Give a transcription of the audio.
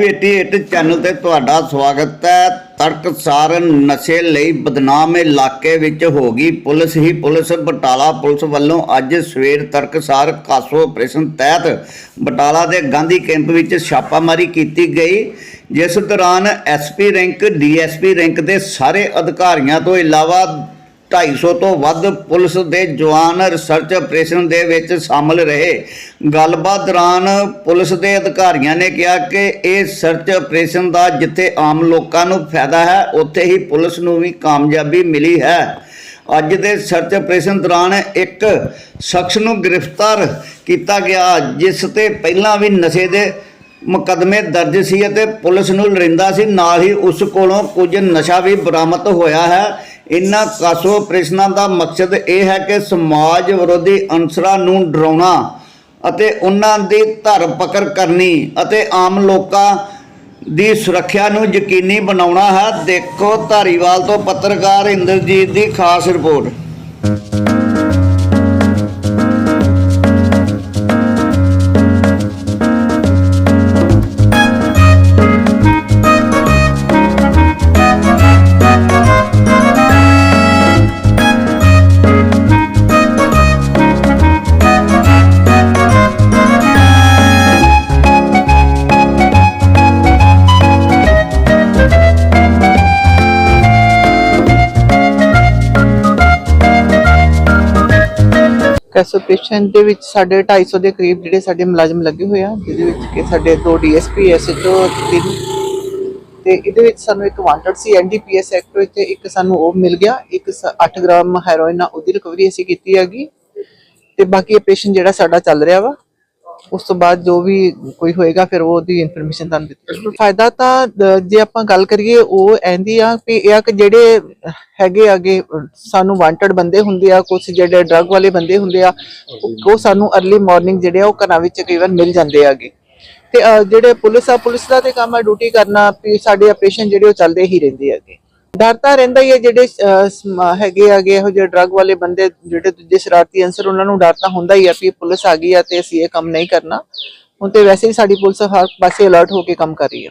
Live 88 channel ਤੇ ਤੁਹਾਡਾ ਸਵਾਗਤ ਹੈ। ਤੜਕਸਾਰ ਨਸ਼ੇ ਲਈ ਬਦਨਾਮ ਇਲਾਕੇ ਵਿੱਚ ਹੋ ਗਈ ਪੁਲਿਸ। ਹੀ ਪੁਲਿਸ ਬਟਾਲਾ ਪੁਲਿਸ ਵੱਲੋਂ ਅੱਜ ਸਵੇਰ ਤੜਕਸਾਰ ਕਾਸੋ ਆਪਰੇਸ਼ਨ ਤਹਿਤ ਬਟਾਲਾ ਦੇ ਗਾਂਧੀ ਕੈਂਪ ਵਿੱਚ ਛਾਪਾਮਾਰੀ ਕੀਤੀ ਗਈ, ਜਿਸ ਦੌਰਾਨ ਐਸਪੀ ਰੈਂਕ ਡੀਐਸਪੀ ਰੈਂਕ ਦੇ ਸਾਰੇ ਅਧਿਕਾਰੀਆਂ ਤੋਂ ਇਲਾਵਾ 250 ਤੋਂ ਵੱਧ ਪੁਲਿਸ ਦੇ ਜਵਾਨ ਰਿਸਰਚ ਆਪਰੇਸ਼ਨ ਦੇ ਵਿੱਚ ਸ਼ਾਮਲ ਰਹੇ। ਗੱਲਬਾਤ ਦੌਰਾਨ ਪੁਲਿਸ ਦੇ ਅਧਿਕਾਰੀਆਂ ਨੇ ਕਿਹਾ ਕਿ ਇਹ ਸਰਚ ਆਪਰੇਸ਼ਨ ਦਾ ਜਿੱਥੇ ਆਮ ਲੋਕਾਂ ਨੂੰ ਫਾਇਦਾ ਹੈ, ਉੱਥੇ ਹੀ ਪੁਲਿਸ ਨੂੰ ਵੀ ਕਾਮਯਾਬੀ ਮਿਲੀ ਹੈ। ਅੱਜ ਦੇ ਸਰਚ ਆਪਰੇਸ਼ਨ ਦੌਰਾਨ ਇੱਕ ਸ਼ਖਸ ਨੂੰ ਗ੍ਰਿਫਤਾਰ ਕੀਤਾ ਗਿਆ, ਜਿਸ ਤੇ ਪਹਿਲਾਂ ਵੀ ਨਸ਼ੇ ਦੇ ਮੁਕੱਦਮੇ ਦਰਜ ਸੀ ਅਤੇ ਪੁਲਿਸ ਨੂੰ ਲਰਿੰਦਾ ਸੀ। ਨਾਲ ਹੀ ਉਸ ਕੋਲੋਂ ਕੁਝ ਨਸ਼ਾ ਵੀ ਬਰਾਮਦ ਹੋਇਆ ਹੈ। ਇਨ੍ਹਾਂ ਕਾਸੋ ਆਪਰੇਸ਼ਨਾਂ ਦਾ ਮਕਸਦ ਇਹ ਹੈ ਕਿ ਸਮਾਜ ਵਿਰੋਧੀ ਅਨਸਰਾਂ ਨੂੰ ਡਰਾਉਣਾ ਅਤੇ ਉਹਨਾਂ ਦੀ ਧਰ ਪਕੜ ਕਰਨੀ ਅਤੇ ਆਮ ਲੋਕਾਂ ਦੀ ਸੁਰੱਖਿਆ ਨੂੰ ਯਕੀਨੀ ਬਣਾਉਣਾ ਹੈ। ਦੇਖੋ ਧਾਰੀਵਾਲ ਤੋਂ ਪੱਤਰਕਾਰ ਇੰਦਰਜੀਤ ਦੀ ਖਾਸ ਰਿਪੋਰਟ। ਕੈਸੋਪੇਸ਼ਨ ਦੇ ਵਿੱਚ ਸਾਡੇ 250 ਦੇ ਕਰੀਬ ਜਿਹੜੇ ਸਾਡੇ ਮੁਲਾਜ਼ਮ ਲੱਗੇ ਹੋਏ ਆ, ਜਿਹਦੇ ਵਿੱਚ ਕਿ ਸਾਡੇ ਦੋ ਡੀਐਸਪੀ ਐਸਐਚਓ ਤਿੰਨ। ਤੇ ਇਹਦੇ ਵਿੱਚ ਸਾਨੂੰ ਇੱਕ ਵਾਂਟਡ ਸੀ ਐਨਡੀਪੀਐਸ ਐਕਟ ਵਿੱਚ ਇੱਕ ਸਾਨੂੰ ਉਹ ਮਿਲ ਗਿਆ, ਇੱਕ 8 ਗ੍ਰਾਮ ਹੈਰੋਇਨ ਆ ਉਹਦੀ ਰਿਕਵਰੀ ਅਸੀਂ ਕੀਤੀ ਹੈਗੀ। ਤੇ ਬਾਕੀ ਆਪਰੇਸ਼ਨ ਜਿਹੜਾ ਸਾਡਾ ਚੱਲ ਰਿਹਾ ਵਾ ਉਸ ਤੋਂ ਬਾਅਦ ਜੋ ਵੀ ਕੋਈ ਹੋਏਗਾ ਫਿਰ ਉਹ ਉਹਦੀ ਇਨਫੋਰਮੇਸ਼ਨ ਤੁਹਾਨੂੰ ਦਿੱਤੀ ਜਾਊਗੀ। ਫਾਇਦਾ ਤਾਂ ਜੇ ਆਪਾਂ ਗੱਲ ਕਰੀਏ ਉਹ ਐਂਦੀ ਆ ਕਿ ਇਹ ਆ ਕਿ ਜਿਹੜੇ ਹੈਗੇ ਆਗੇ ਸਾਨੂੰ ਵਾਂਟਡ ਬੰਦੇ ਹੁੰਦੇ ਆ ਕੁਝ ਜਿਹੜੇ ਡਰੱਗ ਵਾਲੇ ਬੰਦੇ ਹੁੰਦੇ ਆ ਉਹ- ਉਹ ਸਾਨੂੰ अर्ਲੀ ਮਾਰਨਿੰਗ ਜਿਹੜੇ ਆ ਉਹ ਘਰਾਂ ਵਿੱਚ ਕਈ ਵਾਰ ਮਿਲ ਜਾਂਦੇ ਆਗੇ। ਤੇ ਜਿਹੜੇ ਪੁਲਿਸ ਆ ਪੁਲਿਸ ਦਾ ਤੇ ਕੰਮ ਆ ਡਿਊਟੀ ਕਰਨਾ ਵੀ ਸਾਡੇ ਆਪਰੇਸ਼ਨ ਜਿਹੜੇ ਉਹ ਚੱਲਦੇ ਹੀ ਰਹਿੰਦੇ ਆਗੇ। ਡਰ ਤਾਂ ਰਹਿੰਦਾ ਹੀ ਹੈ ਜਿਹੜੇ ਹੈਗੇ ਆਗੇ ਇਹੋ ਜਿਹੇ ਡਰੱਗ ਵਾਲੇ ਬੰਦੇ ਜਿਹੜੇ ਦੂਜੇ ਸ਼ਰਾਰਤੀ ਅੰਸਰ ਉਹਨਾਂ ਨੂੰ ਡਰ ਤਾਂ ਹੁੰਦਾ ਹੀ ਆ ਵੀ ਪੁਲਿਸ ਆ ਗਈ ਆ ਤੇ ਅਸੀਂ ਇਹ ਕੰਮ ਨਹੀਂ ਕਰਨਾ। ਹੁਣ ਤੇ ਵੈਸੇ ਹੀ ਸਾਡੀ ਪੁਲਿਸ ਹਰ ਪਾਸੇ ਅਲਰਟ ਹੋ ਕੇ ਕੰਮ ਕਰ ਰਹੀ ਹੈ।